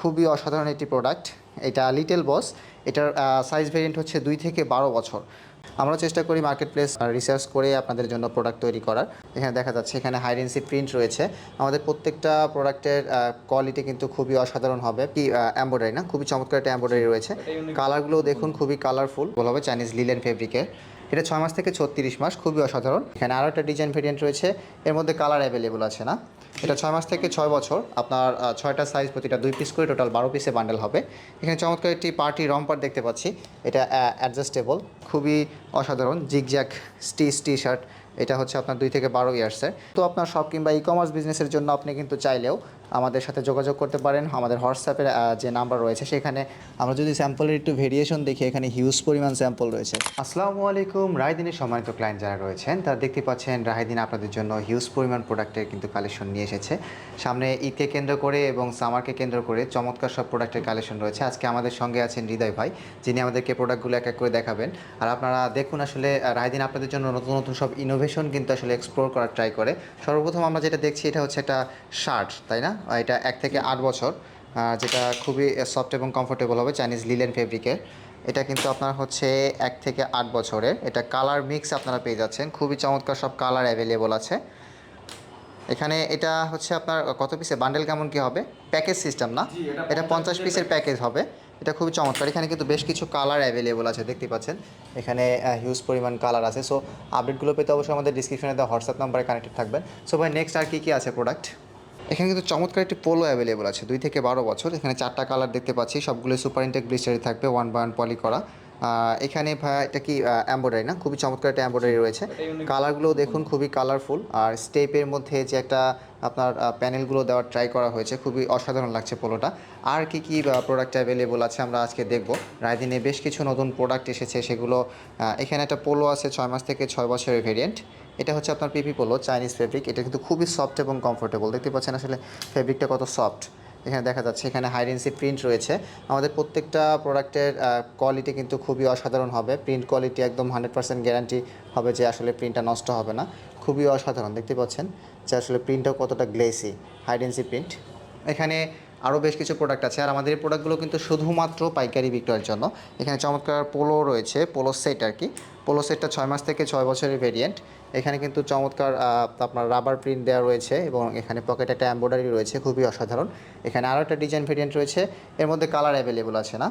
খুবই অসাধারণ একটি প্রোডাক্ট এটা লিটেল বস এটার সাইজ ভেরিয়েন্ট হচ্ছে দুই থেকে বারো বছর। আমরা চেষ্টা করি মার্কেট প্লেস রিসার্চ করে আপনাদের জন্য প্রোডাক্ট তৈরি করার। এখানে দেখা যাচ্ছে এখানে হাইডেন্সি প্রিন্ট রয়েছে। আমাদের প্রত্যেকটা প্রোডাক্টের কোয়ালিটি কিন্তু খুবই অসাধারণ হবে। কি এম্ব্রয়ডারি না? খুবই চমৎকার একটা এম্ব্রয়ডারি রয়েছে। কালারগুলো দেখুন খুবই কালারফুল বলা হবে চাইনিজ লিলেন ফেব্রিকের এটা ছয় মাস থেকে ছত্রিশ মাস, খুবই অসাধারণ। এখানে আরও একটা ডিজাইন ভেরিয়েন্ট রয়েছে, এর মধ্যে কালার অ্যাভেলেবল আছে না? এটা ছয় মাস থেকে ছয় বছর, আপনার ছয়টা সাইজ প্রতিটা দুই পিস করে টোটাল বারো পিসে বান্ডেল হবে। এখানে চমৎকার একটি পার্টি রম্পার দেখতে পাচ্ছি, এটা অ্যাডজাস্টেবল খুবই অসাধারণ জিগজ্যাক স্টিচ টি শার্ট এটা হচ্ছে আপনার দুই থেকে বারো ইয়ার্সের তো আপনার শপ কিংবা ই কমার্স বিজনেসের জন্য আপনি কিন্তু চাইলেও আমাদের সাথে যোগাযোগ করতে পারেন। আমাদের হোয়াটসঅ্যাপের যে নাম্বার রয়েছে সেখানে আমরা যদি স্যাম্পলের একটু ভেরিয়েশন দেখি, এখানে হিউজ পরিমাণ স্যাম্পল রয়েছে। আসসালামু আলাইকুম রায়দিনের সম্মানিত ক্লায়েন্ট যারা রয়েছেন, তারা দেখতে পাচ্ছেন রায়দিন আপনাদের জন্য হিউজ পরিমাণ প্রোডাক্টের কিন্তু কালেকশন নিয়ে এসেছে। সামনে ঈদকে কেন্দ্র করে এবং সামারকে কেন্দ্র করে চমৎকার সব প্রোডাক্টের কালেকশন রয়েছে। আজকে আমাদের সঙ্গে আছেন হৃদয় ভাই, যিনি আমাদেরকে প্রোডাক্টগুলো এক এক করে দেখাবেন। আর আপনারা দেখুন আসলে রায়দিন আপনাদের জন্য নতুন নতুন সব ইনোভেশন কিন্তু আসলে এক্সপ্লোর করার ট্রাই করে। সর্বপ্রথম আমরা যেটা দেখছি, এটা হচ্ছে একটা শার্ট তাই না? এটা এক থেকে আট বছর যেটা খুবই সফট এবং কমফোর্টেবল হবে চাইনিজ লিলেন ফেব্রিকের এটা কিন্তু আপনার হচ্ছে এক থেকে আট বছরের। এটা কালার মিক্স আপনারা পেয়ে যাচ্ছেন। খুবই চমৎকার সব কালার অ্যাভেলেবল আছে। এখানে এটা হচ্ছে আপনার কত পিসে বান্ডেল কেমন কি হবে? প্যাকেজ সিস্টেম না? এটা এটা 50 পঞ্চাশ পিসের প্যাকেজ হবে। এটা খুবই চমৎকার। এখানে কিন্তু বেশ কিছু কালার অ্যাভেলেবল আছে দেখতে পাচ্ছেন। এখানে হিউজ পরিমাণ কালার আছে। সো আপডেটগুলো পেতে অবশ্যই আমাদের ডিসক্রিপশনে দেওয়া হোয়াটসঅ্যাপ নাম্বারে কানেক্টেড থাকবেন। সো ভাই নেক্সট আর কী কী আছে প্রোডাক্ট এখানে কিন্তু চমৎকার একটি পোলো অ্যাভেলেবল আছে। দুই থেকে বারো বছর। এখানে চারটা কালার দেখতে পাচ্ছি। সবগুলো সুপার ইন্টেক ব্লিস্টারি থাকবে ওয়ান বাই ওয়ান পলি করা। এখানে ভাই, এটা কি এম্ব্রয়ডারি না? খুবই চমৎকার একটা এম্ব্রয়ডারি রয়েছে। কালারগুলো দেখুন, খুবই কালারফুল আর স্টেপের মধ্যে যে একটা আপনার প্যানেলগুলো দেওয়ার ট্রাই করা হয়েছে, খুবই অসাধারণ লাগছে পোলোটা আর কি কি প্রোডাক্ট অ্যাভেলেবল আছে আমরা আজকে দেখব। রায়দিনে বেশ কিছু নতুন প্রোডাক্ট এসেছে, সেগুলো এখানে একটা পোলো আছে, ছয় মাস থেকে ছয় বছরের ভেরিয়েন্ট এটা হচ্ছে আপনার পিপি পোলো চাইনিজ ফেব্রিক এটা কিন্তু খুবই সফট এবং কমফোর্টেবল দেখতে পাচ্ছেন আসলে ফেব্রিকটা কত সফট এখানে দেখা যাচ্ছে, এখানে হাইডেন্সি প্রিন্ট রয়েছে। আমাদের প্রত্যেকটা প্রোডাক্টের কোয়ালিটি কিন্তু খুবই অসাধারণ হবে। প্রিন্ট কোয়ালিটি একদম হান্ড্রেড পার্সেন্ট গ্যারান্টি হবে যে আসলে প্রিন্টটা নষ্ট হবে না। খুবই অসাধারণ। দেখতে পাচ্ছেন যে আসলে প্রিন্টটাও কতটা গ্লেসি হাইডেন্সি প্রিন্ট এখানে আরও বেশ কিছু প্রোডাক্ট আছে। আর আমাদের এই প্রোডাক্টগুলো কিন্তু শুধুমাত্র পাইকারি বিক্রয়ের জন্য। এখানে চমৎকার পোলো রয়েছে, পোলো সেট আর কি। পোলো সেটটা ছয় মাস থেকে ছয় বছরের ভেরিয়েন্ট এখানে কিন্তু চমৎকার আপনার রাবার প্রিন্ট দেওয়া রয়েছে এবং এখানে পকেটে একটা এম্ব্রয়ডারি রয়েছে, খুবই অসাধারণ। এখানে আরও একটা ডিজাইন ভেরিয়েন্ট রয়েছে। এর মধ্যে কালার অ্যাভেলেবল আছে না।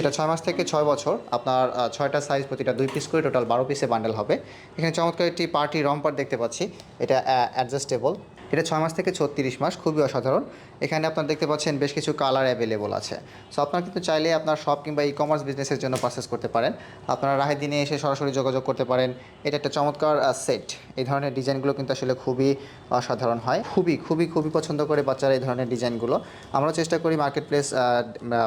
এটা ছয় মাস থেকে ছয় বছর। আপনার ছয়টা সাইজ প্রতিটা দুই পিস করে টোটাল বারো পিসে বান্ডেল হবে। এখানে চমৎকার একটি পার্টি রম্পার দেখতে পাচ্ছি। এটা অ্যাডজাস্টেবল এটা ছয় মাস থেকে ছত্রিশ মাস, খুবই অসাধারণ। এখানে আপনার দেখতে পাচ্ছেন বেশ কিছু কালার অ্যাভেলেবল আছে। সো আপনার কিন্তু চাইলে আপনার শপ কিংবা ই কমার্স বিজনেসের জন্য পারচেস করতে পারেন। আপনারা রাহের দিনে এসে সরাসরি যোগাযোগ করতে পারেন। এটা একটা চমৎকার সেট এই ধরনের ডিজাইনগুলো কিন্তু আসলে খুবই অসাধারণ হয়। খুবই খুবই খুবই পছন্দ করে বাচ্চারা এই ধরনের ডিজাইনগুলো আমরা চেষ্টা করি মার্কেট প্লেস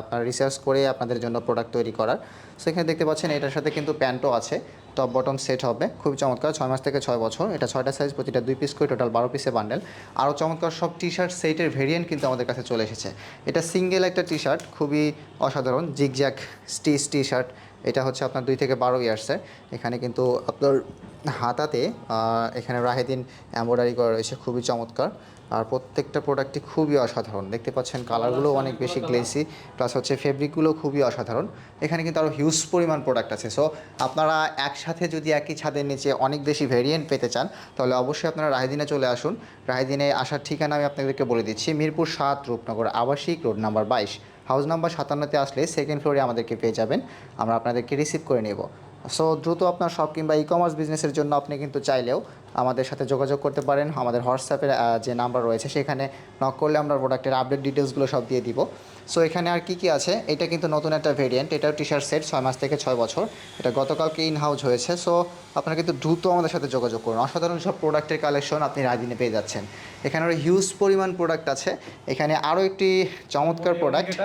আপনার রিসার্চ করে আপনাদের জন্য প্রোডাক্ট তৈরি করার। সো এখানে দেখতে পাচ্ছেন এটার সাথে কিন্তু প্যান্টও আছে। টপ বটম সেট হবে। খুবই চমৎকার, ছয় মাস থেকে ছয় বছর। এটা ছয়টা সাইজ প্রতিটা দুই পিস করে টোটাল বারো পিসে বান্ডেল আরও চমৎকার সব টি শার্ট সেটের ভেরিয়েন্ট কিন্তু আমাদের কাছে চলে এসেছে। এটা সিঙ্গেল একটা টি শার্ট খুবই অসাধারণ জিগজ্যাক স্টিচ টি শার্ট এটা হচ্ছে আপনার দুই থেকে বারো ইয়ার্সের এখানে কিন্তু আপনার হাতাতে এখানে রাহেদিন এম্ব্রয়ডারি করা রয়েছে, খুবই চমৎকার। আর প্রত্যেকটা প্রোডাক্টই খুবই অসাধারণ। দেখতে পাচ্ছেন কালারগুলো অনেক বেশি গ্লেসি প্লাস হচ্ছে ফেব্রিকগুলো খুবই অসাধারণ। এখানে কিন্তু আরও হিউজ পরিমাণ প্রোডাক্ট আছে। সো আপনারা একসাথে যদি একই ছাদের নিচে অনেক বেশি ভেরিয়েন্ট পেতে চান, তাহলে অবশ্যই আপনারা রাহেদিনে চলে আসুন। রাহেদিনে আসার ঠিকানা আমি আপনাদেরকে বলে দিচ্ছি। মিরপুর সাত রূপনগর, আবাসিক রোড নাম্বার বাইশ। হাউস নাম্বার সাতান্নতে আসলে সেকেন্ড ফ্লোরে আমাদেরকে পেয়ে যাবেন। আমরা আপনাদেরকে রিসিভ করে নেব। সো দ্রুত আপনার শপ কিংবা ই কমার্স বিজনেসের জন্য আপনি কিন্তু চাইলেও আমাদের সাথে যোগাযোগ করতে পারেন। আমাদের হোয়াটসঅ্যাপের যে নাম্বার রয়েছে সেখানে নক করলে আমরা প্রোডাক্টের আপডেট ডিটেলসগুলো সব দিয়ে দিব। সো এখানে আর কি কি আছে? এটা কিন্তু নতুন একটা ভেরিয়েন্ট এটাও টি শার্ট সেট ছয় মাস থেকে ছয় বছর। এটা গতকালকে ইন হাউস হয়েছে। সো আপনারা কিন্তু দ্রুত আমাদের সাথে যোগাযোগ করুন। অসাধারণ সব প্রোডাক্টের কালেকশন আপনি রায়দিনে পেয়ে যাচ্ছেন। এখানে আরও হিউজ পরিমাণ প্রোডাক্ট আছে। এখানে আরও একটি চমৎকার প্রোডাক্ট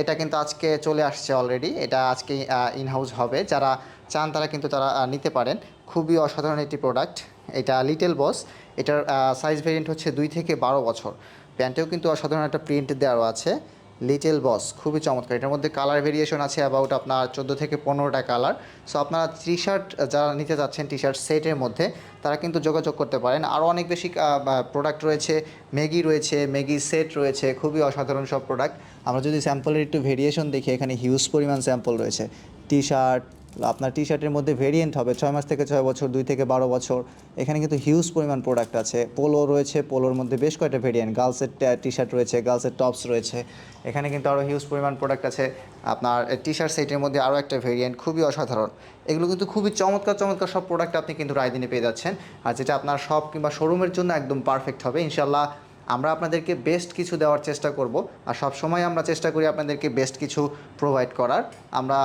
এটা? কিন্তু আজকে চলে আসছে অলরেডি এটা আজকে ইন হাউস হবে। যারা চান তারা কিন্তু তারা নিতে পারেন। খুবই অসাধারণ একটি প্রোডাক্ট এটা লিটেল বস এটার সাইজ ভেরিয়েন্ট হচ্ছে দুই থেকে বারো বছর। প্যান্টেও কিন্তু অসাধারণ একটা প্রিন্ট দেওয়া আছে। লিটেল বস খুবই চমৎকার। এটার মধ্যে কালার ভেরিয়েশন আছে অ্যাবাউট আপনার চোদ্দ থেকে পনেরোটা কালার সো আপনারা টি শার্ট যারা নিতে যাচ্ছেন টি শার্ট সেটের মধ্যে, তারা কিন্তু যোগাযোগ করতে পারেন। আরও অনেক বেশি প্রোডাক্ট রয়েছে। ম্যাগি রয়েছে ম্যাগি সেট রয়েছে, খুবই অসাধারণ সব প্রোডাক্ট আমরা যদি স্যাম্পলের একটু ভেরিয়েশন দেখি, এখানে হিউজ পরিমাণ স্যাম্পল রয়েছে। টি শার্ট আপনার টি শার্টের মধ্যে ভেরিয়েন্ট হবে, ছয় মাস থেকে ছয় বছর, দুই থেকে বারো বছর। এখানে কিন্তু হিউজ পরিমাণ প্রোডাক্ট আছে। পোলো রয়েছে পোলোর মধ্যে বেশ কয়েকটা ভেরিয়েন্ট গার্লসের টি শার্ট রয়েছে গার্লসের টপস রয়েছে। এখানে কিন্তু আরও হিউজ পরিমাণ প্রোডাক্ট আছে। আপনার টি শার্ট সেটের মধ্যে আরও একটা ভেরিয়েন্ট খুবই অসাধারণ। এগুলো কিন্তু খুবই চমৎকার চমৎকার সব প্রোডাক্ট আপনি কিন্তু রায়দিনে পেয়ে যাচ্ছেন। আর যেটা আপনার শপ কিংবা শোরুমের জন্য একদম পারফেক্ট হবে ইনশাল্লাহ আমরা আপনাদেরকে বেস্ট কিছু দেওয়ার চেষ্টা করব। আর সব সময় আমরা চেষ্টা করি আপনাদেরকে বেস্ট কিছু প্রোভাইড করার। আমরা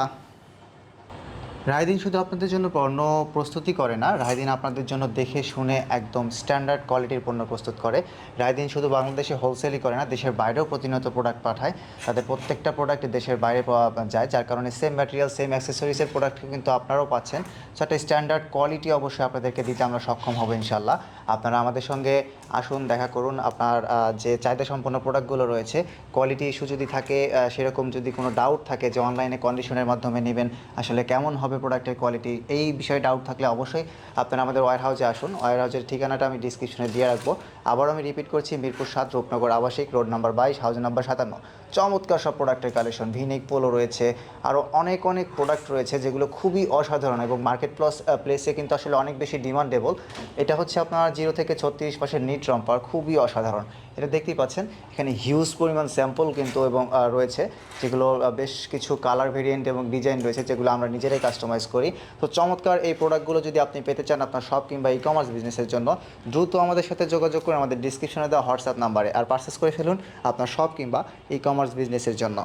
রায়দিন শুধু আপনাদের জন্য পণ্য প্রস্তুতি করে না, রায়দিন আপনাদের জন্য দেখে শুনে একদম স্ট্যান্ডার্ড কোয়ালিটির পণ্য প্রস্তুত করে। রায়দিন শুধু বাংলাদেশে হোলসেলই করে না, দেশের বাইরেও প্রতিনিয়ত প্রোডাক্ট পাঠায়। তাদের প্রত্যেকটা প্রোডাক্ট দেশের বাইরে পাওয়া যায়, যার কারণে সেম ম্যাটেরিয়াল সেম অ্যাক্সেসরিজের প্রোডাক্ট কিন্তু আপনারাও পাচ্ছেন। সো একটা স্ট্যান্ডার্ড কোয়ালিটি অবশ্যই আপনাদেরকে দিতে আমরা সক্ষম হব ইনশাল্লাহ আপনারা আমাদের সঙ্গে আসুন, দেখা করুন। আপনার যে চাহিদা সম্পন্ন প্রোডাক্টগুলো রয়েছে কোয়ালিটি ইস্যু যদি থাকে সেরকম যদি কোনো ডাউট থাকে যে অনলাইনে কন্ডিশনের মাধ্যমে নেবেন, আসলে কেমন হবে প্রোডাক্টের কোয়ালিটি এই বিষয়ে ডাউট থাকলে অবশ্যই আপনারা আমাদের ওয়ার হাউসে আসুন। ওয়ার হাউসের ঠিকানাটা আমি ডিসক্রিপশনে দিয়ে রাখব। আবার আমি রিপিট করছি, মিরপুর সাত, রূপনগর আবাসিক রোড নাম্বার বাইশ হাউস নাম্বার সাতান্ন। চমৎকার সব প্রোডাক্টের কালেকশন ভিনিক পোলো রয়েছে আরও অনেক অনেক প্রোডাক্ট রয়েছে যেগুলো খুবই অসাধারণ এবং মার্কেট প্লাস প্লেসে কিন্তু আসলে অনেক বেশি ডিমান্ডেবল এটা হচ্ছে আপনার জিরো থেকে ছত্রিশ পাশের নিট রম্পার খুবই অসাধারণ। এটা দেখতেই পাচ্ছেন। এখানে হিউজ পরিমাণ স্যাম্পল কিন্তু এবং রয়েছে, যেগুলো বেশ কিছু কালার ভেরিয়েন্ট এবং ডিজাইন রয়েছে, যেগুলো আমরা নিজেরাই কাস্টমাইজ করি। তো চমৎকার এই প্রোডাক্টগুলো যদি আপনি পেতে চান আপনার শপ কিংবা ই কমার্স বিজনেসের জন্য, দ্রুত আমাদের সাথে যোগাযোগ করে আমাদের ডিসক্রিপশনে দেওয়া হোয়াটসঅ্যাপ নাম্বারে আর পারচেস করে ফেলুন আপনার শপ কিংবা ই কমার্স বিজনেসের জন্য।